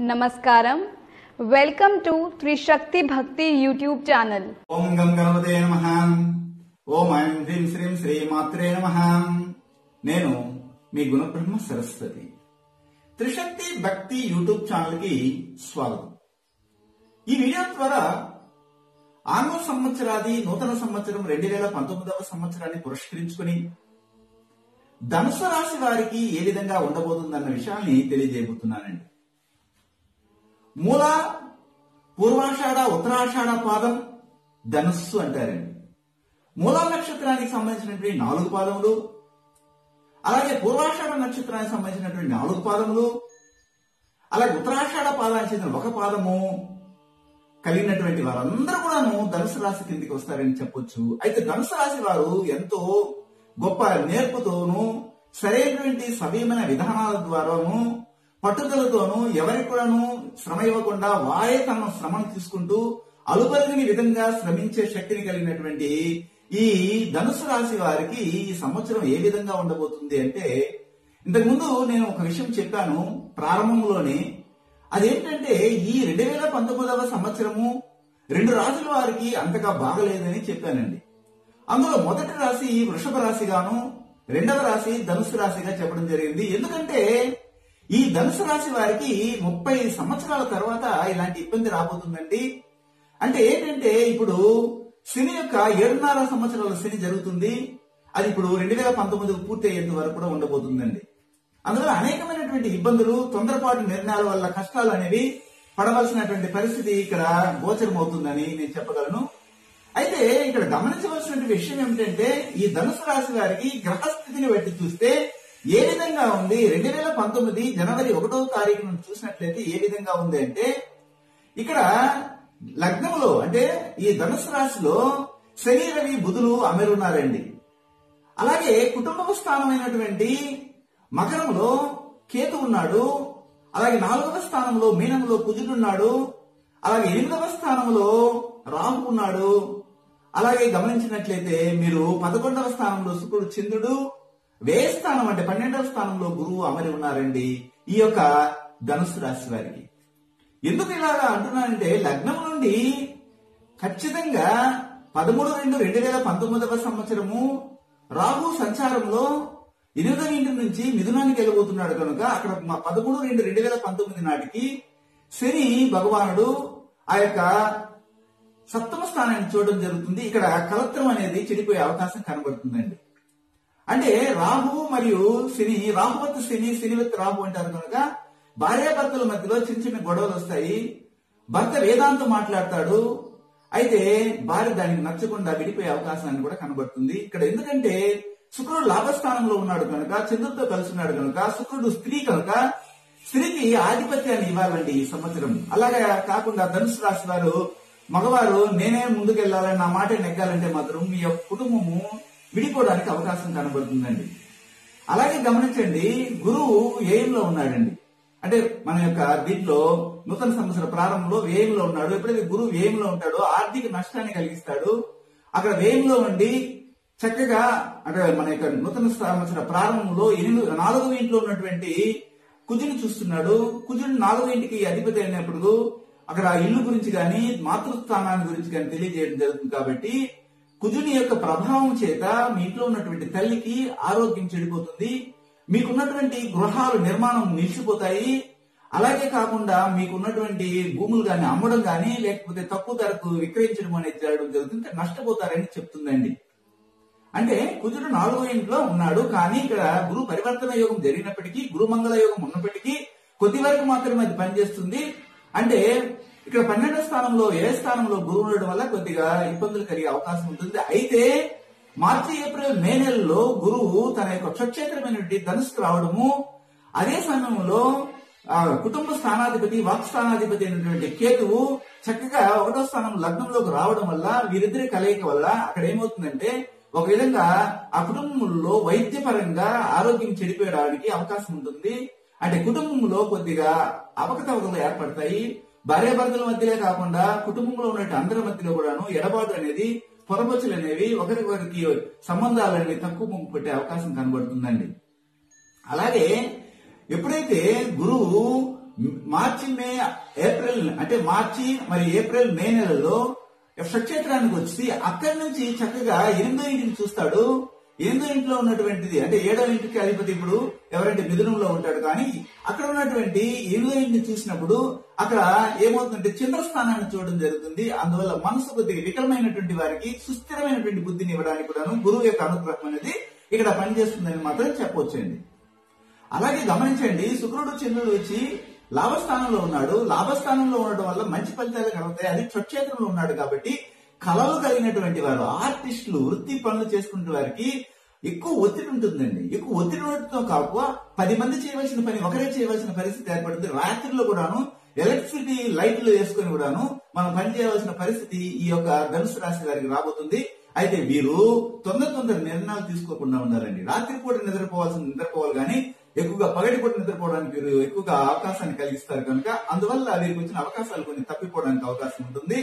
నమస్కారం. Welcome to త్రిశక్తి భక్తి YouTube channel. ఓం గం గణపతే నమ. ఓం ఐం హ్రీం శ్రీం శ్రీ మాత్రే నమ. నేను మీ గుణబ్రహ్మ సరస్వతి. త్రిశక్తి భక్తి యూట్యూబ్ ఛానల్కి స్వాగతం. ఈ వీడియో ద్వారా ఆంగ్ల సంవత్సరాది నూతన సంవత్సరం రెండు వేల పంతొమ్మిదవ సంవత్సరాన్ని పురస్కరించుకుని ధనుసు రాశి వారికి ఏ విధంగా ఉండబోతుందన్న విషయాన్ని తెలియజేయబోతున్నానండి. మూల పూర్వాషాఢ ఉత్తరాషాఢ పాదం ధనుస్సు అంటారండి. మూలా నక్షత్రానికి సంబంధించినటువంటి నాలుగు పాదములు అలాగే పూర్వాషాఢ నక్షత్రానికి సంబంధించినటువంటి నాలుగు పాదములు అలాగే ఉత్తరాషాఢ పాదానికి చెందిన ఒక పాదము కలిగినటువంటి వారందరూ కూడాను ధనుసు రాశి కిందికి వస్తారని చెప్పొచ్చు. అయితే ధనుసు రాశి వారు ఎంతో గొప్ప నేర్పుతోనూ సరైనటువంటి సవ్యమైన విధానాల ద్వారాను పట్టుదలతోనూ ఎవరికి కూడాను శ్రమ ఇవ్వకుండా వారే తమ శ్రమను తీసుకుంటూ అలుపరిగిన విధంగా శ్రమించే శక్తిని కలిగినటువంటి ఈ ధనుసు రాశి వారికి ఈ సంవత్సరం ఏ విధంగా ఉండబోతుంది అంటే ఇంతకుముందు నేను ఒక విషయం చెప్పాను ప్రారంభంలోనే. అదేంటంటే ఈ రెండు వేల పంతొమ్మిదవ సంవత్సరము రెండు రాశుల వారికి అంతగా బాగలేదని చెప్పానండి. అందులో మొదటి రాశి వృషభ రాశిగాను రెండవ రాశి ధనుసు రాశిగా చెప్పడం జరిగింది. ఎందుకంటే ఈ ధనుసు రాశి వారికి ముప్పై సంవత్సరాల తర్వాత ఇలాంటి ఇబ్బంది రాబోతుందండి. అంటే ఏంటంటే ఇప్పుడు శని యొక్క ఏడున్నర సంవత్సరాల శని జరుగుతుంది. అది ఇప్పుడు రెండు వేల పంతొమ్మిది పూర్తి అయ్యేంత వరకు కూడా ఉండబోతుందండి. అందువల్ల అనేకమైనటువంటి ఇబ్బందులు తొందరపాటు నిర్ణయాల వల్ల కష్టాలు అనేవి పడవలసినటువంటి పరిస్థితి ఇక్కడ గోచరమవుతుందని నేను చెప్పగలను. అయితే ఇక్కడ గమనించవలసినటువంటి విషయం ఏమిటంటే ఈ ధనుసు రాశి వారికి గ్రహస్థితిని బట్టి చూస్తే ఏ విధంగా ఉంది? రెండు వేల పంతొమ్మిది జనవరి ఒకటో తారీఖు చూసినట్లయితే ఏ విధంగా ఉంది అంటే ఇక్కడ లగ్నంలో అంటే ఈ ధనుసు రాశిలో శని రవి బుధులు అమెరున్నారండి అలాగే కుటుంబ స్థానమైనటువంటి మకరంలో కేతు ఉన్నాడు. అలాగే నాలుగవ స్థానంలో మీనంలో కుజుడున్నాడు అలాగే ఎనిమిదవ స్థానంలో రాహు ఉన్నాడు. అలాగే గమనించినట్లయితే మీరు పదకొండవ స్థానంలో శుక్రుడు చంద్రుడు వ్యయ స్థానం అంటే పన్నెండవ స్థానంలో గురువు అమరి ఉన్నారండి ఈ యొక్క ధనుసు రాశి వారికి. ఎందుకు ఇలాగా అంటున్నానంటే లగ్నం నుండి ఖచ్చితంగా పదమూడు రెండు రెండు వేల పంతొమ్మిదవ సంవత్సరము రాహు సంచారంలో ఎనిమిదవ ఇంటి నుంచి మిథునానికి వెళ్ళబోతున్నాడు కనుక అక్కడ పదమూడు రెండు రెండు వేల పంతొమ్మిది నాటికి శని భగవానుడు ఆ యొక్క సప్తమ స్థానాన్ని చూడడం జరుగుతుంది. ఇక్కడ కలత్రం అనేది చెడిపోయే అవకాశం కనబడుతుందండి. అంటే రాహు మరియు శని రాహువత్ శని శనివత్ రాహు అంటారు కనుక భార్యాభర్తల మధ్యలో చిన్న చిన్న గొడవలు వస్తాయి. భర్త వేదాంతం మాట్లాడతాడు. అయితే భార్య దానికి నచ్చకుండా విడిపోయే అవకాశాన్ని కూడా కనబడుతుంది. ఇక్కడ ఎందుకంటే శుక్రుడు లాభస్థానంలో ఉన్నాడు కనుక చంద్రుడితో కలిసి ఉన్నాడు కనుక శుక్రుడు స్త్రీ కనుక స్త్రీకి ఆధిపత్యాన్ని ఇవ్వాలండి ఈ సంవత్సరం. అలాగే కాకుండా ధనుసు రాశి వారు మగవారు నేనే ముందుకెళ్ళాలని నా మాట నెగ్గాలంటే మాత్రం మీ యొక్క కుటుంబము విడిపోవడానికి అవకాశం కనబడుతుందండి. అలాగే గమనించండి గురువు వ్యయంలో ఉన్నాడండి. అంటే మన యొక్క దీంట్లో నూతన సంవత్సర ప్రారంభంలో వ్యయంలో ఉన్నాడు. ఎప్పుడైతే గురువు వ్యయంలో ఉంటాడో ఆర్థిక నష్టాన్ని కలిగిస్తాడు. అక్కడ వ్యయంలో ఉండి చక్కగా అంటే మన యొక్క నూతన సంవత్సర ప్రారంభంలో ఎనిమిది నాలుగవ ఇంట్లో ఉన్నటువంటి కుజుని చూస్తున్నాడు. కుజుడు నాలుగవ ఇంటికి అధిపతి అయినప్పుడు అక్కడ ఇల్లు గురించి కానీ మాతృస్థానాన్ని గురించి కానీ తెలియజేయడం జరుగుతుంది కాబట్టి కుజుని యొక్క ప్రభావం చేత మీ ఇంట్లో ఉన్నటువంటి తల్లికి ఆరోగ్యం చెడిపోతుంది. మీకున్నటువంటి గృహాలు నిర్మాణం నిలిచిపోతాయి. అలాగే కాకుండా మీకున్నటువంటి భూములు గాని అమ్మడం గాని లేకపోతే తక్కువ ధరకు విక్రయించడం అనేది జరగడం జరుగుతుంది. నష్టపోతారని చెప్తుందండి. అంటే కుజుడు నాలుగో ఇంట్లో ఉన్నాడు. కానీ ఇక్కడ గురు పరివర్తన యోగం జరిగినప్పటికీ గురు మంగళ యోగం ఉన్నప్పటికీ కొద్ది వరకు మాత్రమే అది పనిచేస్తుంది. అంటే ఇక్కడ పన్నెండో స్థానంలో ఏ స్థానంలో గురువు ఉండడం వల్ల కొద్దిగా ఇబ్బందులు కలిగే అవకాశం ఉంటుంది. అయితే మార్చి ఏప్రిల్ మే నెలలో గురువు తన యొక్క స్వచ్ఛేత్రమైనటువంటి ధనుసుకు రావడము అదే సమయంలో కుటుంబ స్థానాధిపతి వాక్ స్థానాధిపతి అయినటువంటి కేతువు చక్కగా ఒకటో స్థానం లగ్నంలోకి రావడం వల్ల వీరిద్దరి కలయిక వల్ల అక్కడ ఏమవుతుందంటే ఒక విధంగా ఆ కుటుంబంలో వైద్యపరంగా ఆరోగ్యం చెడిపోయడానికి అవకాశం ఉంటుంది. అంటే కుటుంబంలో కొద్దిగా అవకతవకలు ఏర్పడతాయి. భార్యాభర్తల మధ్యలే కాకుండా కుటుంబంలో ఉన్న అందరి మధ్యలో కూడాను ఎడబాటు అనేది పొరపచ్చులు అనేవి ఒకరికొకరికి సంబంధాలని తక్కువ ముంపు పెట్టే అవకాశం కనబడుతుందండి. అలాగే ఎప్పుడైతే గురువు మార్చి మే ఏప్రిల్ అంటే మార్చి మరి ఏప్రిల్ మే నెలలో స్వక్షేత్రానికి వచ్చి అక్కడి నుంచి చక్కగా ఎనిమిదో ఇంటిని చూస్తాడు. ఎనిమిదో ఇంట్లో ఉన్నటువంటిది అంటే ఏడో ఇంటికి అధిపతి ఇప్పుడు ఎవరంటే మిథునంలో ఉంటాడు. కానీ అక్కడ ఉన్నటువంటి ఎనిమిదో ఇంటిని చూసినప్పుడు అక్కడ ఏమవుతుందంటే చంద్రస్థానాన్ని చూడడం జరుగుతుంది. అందువల్ల మనసు కొద్దిగా వికలమైనటువంటి వారికి సుస్థిరమైనటువంటి బుద్ధిని ఇవ్వడానికి కూడాను గురువు యొక్క అనుగ్రహం అనేది ఇక్కడ పనిచేస్తుందని మాత్రం చెప్పవచ్చండి. అలాగే గమనించండి శుక్రుడు చంద్రుడు వచ్చి లాభస్థానంలో ఉన్నాడు. లాభస్థానంలో ఉండడం వల్ల మంచి ఫలితాలు కలుగుతాయి అది స్వక్షేత్రంలో ఉన్నాడు కాబట్టి కళలు కలిగినటువంటి వారు ఆర్టిస్టులు వృత్తి పనులు చేసుకునే వారికి ఎక్కువ ఒత్తిడి ఉంటుందండి. ఎక్కువ ఒత్తిడి ఉండటంతో కాక పది మంది చేయవలసిన పని ఒకరే చేయవలసిన పరిస్థితి ఏర్పడుతుంది. రాత్రిలో కూడాను ఎలక్ట్రిసిటీ లైట్లు వేసుకుని కూడాను మనం పనిచేయవలసిన పరిస్థితి ఈ యొక్క ధనుసు రాశి వారికి రాబోతుంది. అయితే వీరు తొందర తొందర నిర్ణయాలు తీసుకోకుండా ఉండాలండి. రాత్రిపూట నిద్రపోవాల్సిన నిద్రపోవాలి కానీ ఎక్కువగా పగటిపూట నిద్రపోవడానికి వీరు ఎక్కువగా అవకాశాన్ని కలిగిస్తారు కనుక అందువల్ల వీరికి వచ్చిన అవకాశాలు కొన్ని తప్పిపోవడానికి అవకాశం ఉంటుంది.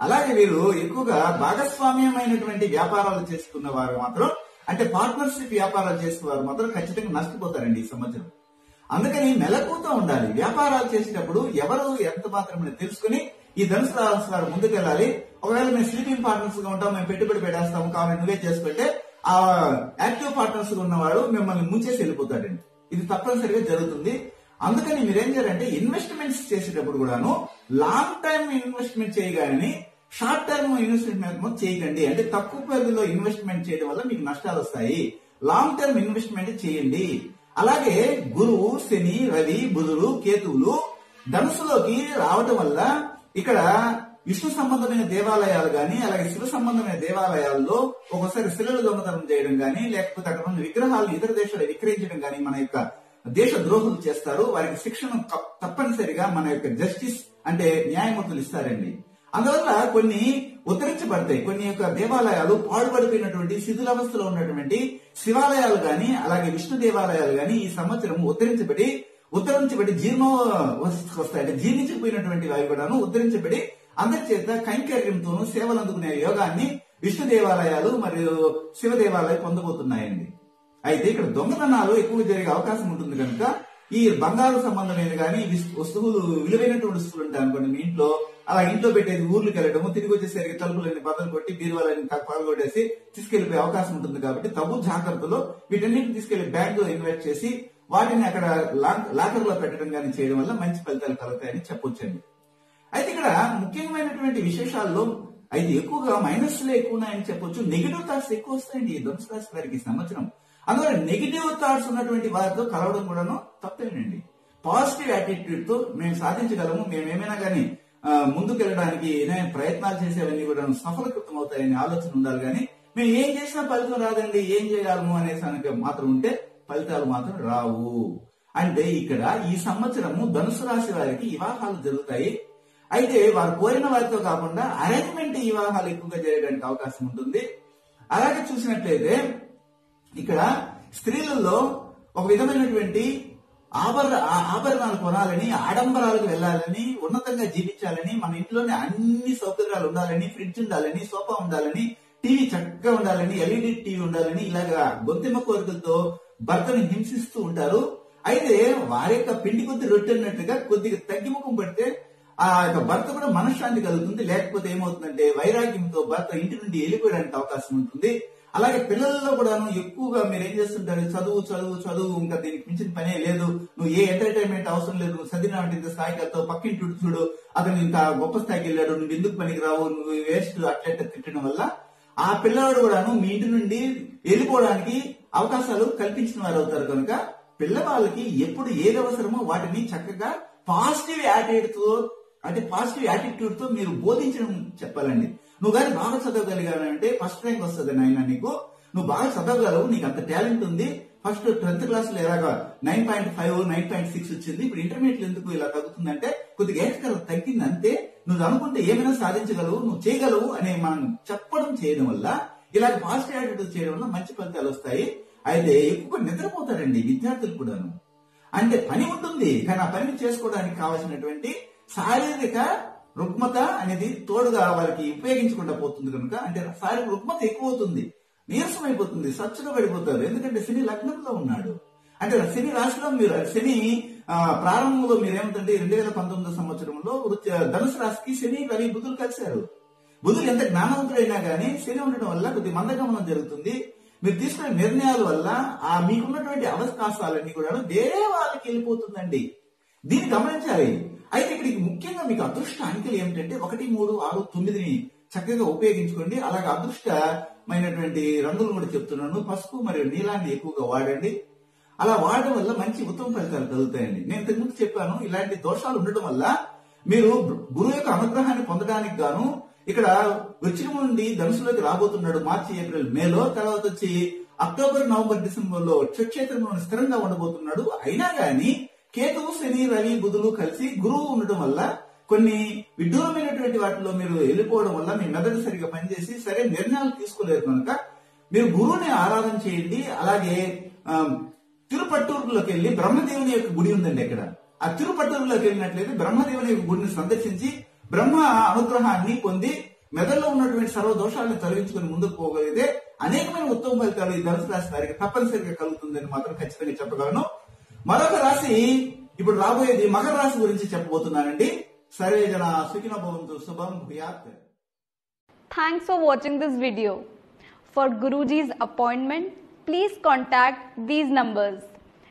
అలాగే వీరు ఎక్కువగా భాగస్వామ్యమైనటువంటి వ్యాపారాలు చేసుకున్న వారు మాత్రం అంటే పార్ట్నర్షిప్ వ్యాపారాలు చేసే వారు మాత్రం ఖచ్చితంగా నష్టపోతారండి ఈ సంవత్సరం. అందుకని మెలకుతో ఉండాలి. వ్యాపారాలు చేసేటప్పుడు ఎవరు ఎంత మాత్రమే తెలుసుకుని ఈ ధనుసు రాశి వారు ముందుకెళ్ళాలి ఒకవేళ మేము స్లీపింగ్ పార్ట్నర్స్గా ఉంటాం మేము పెట్టుబడి పెట్టేస్తాం కాబట్టి నువ్వే చేసుకుంటే ఆ యాక్టివ్ పార్ట్నర్స్గా ఉన్నవాడు మిమ్మల్ని ముంచేసి వెళ్ళిపోతాడండి. ఇది తప్పనిసరిగా జరుగుతుంది. అందుకని మీరేం చేయాలంటే ఇన్వెస్ట్మెంట్స్ చేసేటప్పుడు కూడాను లాంగ్ టైం ఇన్వెస్ట్మెంట్ చేయగానే షార్ట్ టర్మ్ ఇన్వెస్ట్మెంట్ చేయకండి అంటే తక్కువ పరిధిలో ఇన్వెస్ట్మెంట్ చేయడం వల్ల మీకు నష్టాలు వస్తాయి. లాంగ్ టర్మ్ ఇన్వెస్ట్మెంట్ చేయండి. అలాగే గురువు శని రవి బుధుడు కేతువులు ధనుసులోకి రావటం వల్ల ఇక్కడ విష్ణు సంబంధమైన దేవాలయాలు గాని అలాగే శివ సంబంధమైన దేవాలయాల్లో ఒక్కోసారి శిలలు దొంగతనం చేయడం గాని లేకపోతే అక్కడ ఉన్న విగ్రహాలు ఇతర దేశాలు విక్రయించడం గాని మన యొక్క దేశ ద్రోహులు చేస్తారు. వారికి శిక్షణ తప్పనిసరిగా మన యొక్క జస్టిస్ అంటే న్యాయమూర్తులు ఇస్తారండి. అందువల్ల కొన్ని ఉద్ధరించబడతాయి. కొన్ని యొక్క దేవాలయాలు పాడుపడిపోయినటువంటి శిథిలావస్థలో ఉన్నటువంటి శివాలయాలు గాని అలాగే విష్ణు దేవాలయాలు గాని ఈ సంవత్సరం ఉద్ధరించబడి ఉత్తరించబడి జీర్ణ వస్తాయి అంటే జీర్ణించిపోయినటువంటి అవి కూడాను ఉద్ధరించబడి అందరి చేత కైంకర్యంతోనూ సేవలు అందుకునే యోగాన్ని విష్ణు దేవాలయాలు మరియు శివ దేవాలయాలు పొందబోతున్నాయండి. అయితే ఇక్కడ దొంగతనాలు ఎక్కువ జరిగే అవకాశం ఉంటుంది కనుక ఈ బంగారు సంబంధమైన కానీ వస్తువులు విలువైనటువంటి వస్తువులు ఉంటాయి అనుకోండి మీ ఇంట్లో అలా ఇంట్లో పెట్టేది ఊర్లకు వెళ్ళడము తిరిగి వచ్చేసరికి తలుపులన్నీ బద్దలు కొట్టి బీరువాలని పగలగొట్టేసి తీసుకెళ్ళిపోయే అవకాశం ఉంటుంది కాబట్టి తగు జాగ్రత్తలో వీటన్నిటిని తీసుకెళ్ళి బ్యాంక్లో ఇన్వెస్ట్ చేసి వాటిని అక్కడ లాకర్లో పెట్టడం కానీ చేయడం వల్ల మంచి ఫలితాలు కలుగుతాయని చెప్పొచ్చండి. అయితే ఇక్కడ ముఖ్యమైనటువంటి విశేషాల్లో అయితే ఎక్కువగా మైనస్లే ఎక్కువ ఉన్నాయని చెప్పొచ్చు. నెగిటివ్ థాట్స్ ఎక్కువ వస్తాయండి ఈ ధనుసు రాశి వారికి సంవత్సరం. అందువల్ల నెగిటివ్ థాట్స్ ఉన్నటువంటి వారితో కలవడం కూడాను తప్పేనండి. పాజిటివ్ యాటిట్యూడ్తో మేము సాధించగలము. మేము ఏమైనా కానీ ముందుకెళ్ళడానికి ప్రయత్నాలు చేసేవన్నీ కూడా సఫలకృతం అవుతాయని ఆలోచన ఉండాలి కానీ మేము ఏం చేసినా ఫలితం రాదండి ఏం చేయగలము అనేసానికి మాత్రం ఉంటే ఫలితాలు మాత్రం రావు. అంటే ఇక్కడ ఈ సంవత్సరము ధనుసు రాశి వారికి వివాహాలు జరుగుతాయి. అయితే వారు కోరిన వారితో కాకుండా అరేంజ్మెంట్ వివాహాలు ఎక్కువగా జరగడానికి అవకాశం ఉంటుంది. అలాగే చూసినట్లయితే ఇక్కడ స్త్రీలలో ఒక విధమైనటువంటి ఆభరణ ఆ- ఆభరణాలు కొనాలని ఆడంబరాలకు వెళ్ళాలని ఉన్నతంగా జీవించాలని మన ఇంట్లోనే అన్ని సౌకర్యాలు ఉండాలని ఫ్రిడ్జ్ ఉండాలని సోఫా ఉండాలని టీవీ చక్కగా ఉండాలని ఎల్ఈడి టీవీ ఉండాలని ఇలాగా గొంతెమ్మ కోరికలతో భర్తను హింసిస్తూ ఉంటారు. అయితే వారి యొక్క పిండి కొద్ది రొట్టెన్నట్టుగా కొద్దిగా తగ్గిముఖం పడితే ఆ యొక్క భర్త కూడా మనశ్శాంతి కలుగుతుంది. లేకపోతే ఏమవుతుందంటే వైరాగ్యంతో భర్త ఇంటి నుండి వెళ్ళిపోయడానికి అవకాశం ఉంటుంది. అలాగే పిల్లల్లో కూడాను ఎక్కువగా మీరు ఏం చేస్తుంటారు? చదువు చదువు చదువు ఇంకా దీనికి మించిన పనే లేదు. నువ్వు ఏ ఎంటర్టైన్మెంట్ అవసరం లేదు. నువ్వు చదివిన ఇంత స్థాయికి వెళ్తావు పక్కింటి చూడు అతను ఇంత గొప్ప స్థాయికి వెళ్ళాడు. నువ్వు ఎందుకు పనికి రావు? నువ్వు వేస్ట్ అట్లెట్ తిట్టడం వల్ల ఆ పిల్లవాడు కూడాను మీ ఇంటి నుండి వెళ్ళిపోవడానికి అవకాశాలు కల్పించిన వారు అవుతారు కనుక పిల్లవాళ్ళకి ఎప్పుడు ఏది అవసరమో వాటిని చక్కగా పాజిటివ్ యాటిట్యూడ్తో అంటే పాజిటివ్ యాటిట్యూడ్తో మీరు బోధించడం చెప్పాలండి. నువ్వు కానీ బాగా చదవగలిగానంటే ఫస్ట్ ర్యాంక్ వస్తుంది నాయన నీకు. నువ్వు బాగా చదవగలవు నీకు అంత టాలెంట్ ఉంది. ఫస్ట్ టెన్త్ క్లాస్లో ఎలాగా nine point five nine point six వచ్చింది. ఇప్పుడు ఇంటర్మీడియట్ ఎందుకు ఇలా తగ్గుతుందంటే కొద్దిగా ఏకకల తగ్గింది అంతే నువ్వు అనుకుంటే ఏమైనా సాధించగలవు నువ్వు చేయగలవు అనే మనం చెప్పడం చేయడం వల్ల ఇలాంటి పాజిటివ్ యాటిట్యూడ్ చేయడం వల్ల మంచి ఫలితాలు వస్తాయి. అయితే ఎక్కువ నిద్రపోతారండి విద్యార్థులు కూడాను. అంటే పని ఉంటుంది కానీ ఆ పని చేసుకోవడానికి కావాల్సినటువంటి శారీరక రుగ్మత అనేది తోడుగా వారికి ఉపయోగించకుండా పోతుంది కనుక అంటే సారి రుగ్మత ఎక్కువ అవుతుంది నీరసం అయిపోతుంది సచ్చుగా పడిపోతారు. ఎందుకంటే శని లగ్నంలో ఉన్నాడు. అంటే శని రాశిలో మీరు శని ఆ, ప్రారంభంలో మీరేమిటంటే రెండు వేల పంతొమ్మిదో సంవత్సరంలో ధనుసు రాశికి శని రవి బుధులు కలిశారు. బుధులు ఎంత జ్ఞానవంతుడైనా కానీ శని ఉండడం వల్ల కొద్ది మందగమనం జరుగుతుంది. మీరు తీసుకునే నిర్ణయాల వల్ల ఆ మీకున్నటువంటి అవకాశాలన్నీ కూడా దేవాలకి వెళ్ళిపోతుందండి. దీన్ని గమనించాలి. అయితే ఇక్కడికి ముఖ్యంగా మీకు అదృష్ట అంకెలు ఏమిటంటే ఒకటి మూడు ఆరు తొమ్మిదిని చక్కగా ఉపయోగించుకోండి. అలాగే అదృష్టమైనటువంటి రంగులు కూడా చెప్తున్నాను. పసుపు మరియు నీలాన్ని ఎక్కువగా వాడండి. అలా వాడడం వల్ల మంచి ఉత్తమ ఫలితాలు కలుగుతాయండి. నేను ఇంతకుముందు చెప్పాను ఇలాంటి దోషాలు ఉండడం వల్ల మీరు గురువు యొక్క అనుగ్రహాన్ని పొందడానికి గాను ఇక్కడ వచ్చిన నుండి ధనుసులోకి రాబోతున్నాడు మార్చి ఏప్రిల్ మేలో. తర్వాత వచ్చి అక్టోబర్ నవంబర్ డిసెంబర్లో క్షేత్రంలో స్థిరంగా ఉండబోతున్నాడు. అయినా కానీ కేతువు శని రవి బుధులు కలిసి గురువు ఉండడం వల్ల కొన్ని విడ్డూరమైనటువంటి వాటిలో మీరు వెళ్ళిపోవడం వల్ల మీ మెదడు సరిగా పనిచేసి సరే నిర్ణయాలు తీసుకోలేరు కనుక మీరు గురువుని ఆరాధన చేయండి. అలాగే ఆ, తిరుపట్టూరులోకి వెళ్ళి బ్రహ్మదేవుని యొక్క గుడి ఉందండి ఇక్కడ. ఆ తిరుపట్టూరులోకి వెళ్ళినట్లయితే బ్రహ్మదేవుని యొక్క గుడిని సందర్శించి బ్రహ్మ అనుగ్రహాన్ని పొంది మెదడులో ఉన్నటువంటి సర్వ దోషాలను తొలగించుకుని ముందుకు పోగలిగితే అనేకమైన ఉత్తమ ఫలితాలు ఈ ధనుసు రాశి వారికి తప్పనిసరిగా కలుగుతుందని మాత్రం ఖచ్చితంగా చెప్పగలను. మరొక రాశి ఇప్పుడు రాబోయేది మకర రాశి గురించి చెప్పబోతున్నానండి సర్వే జన సుఖిన భవంతు శుభం భూయాత్ Thanks for watching this video. For Guruji's appointment, please contact these numbers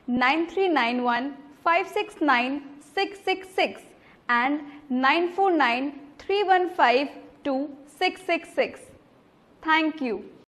9391 569 666 and 949 315 2666. Thank you.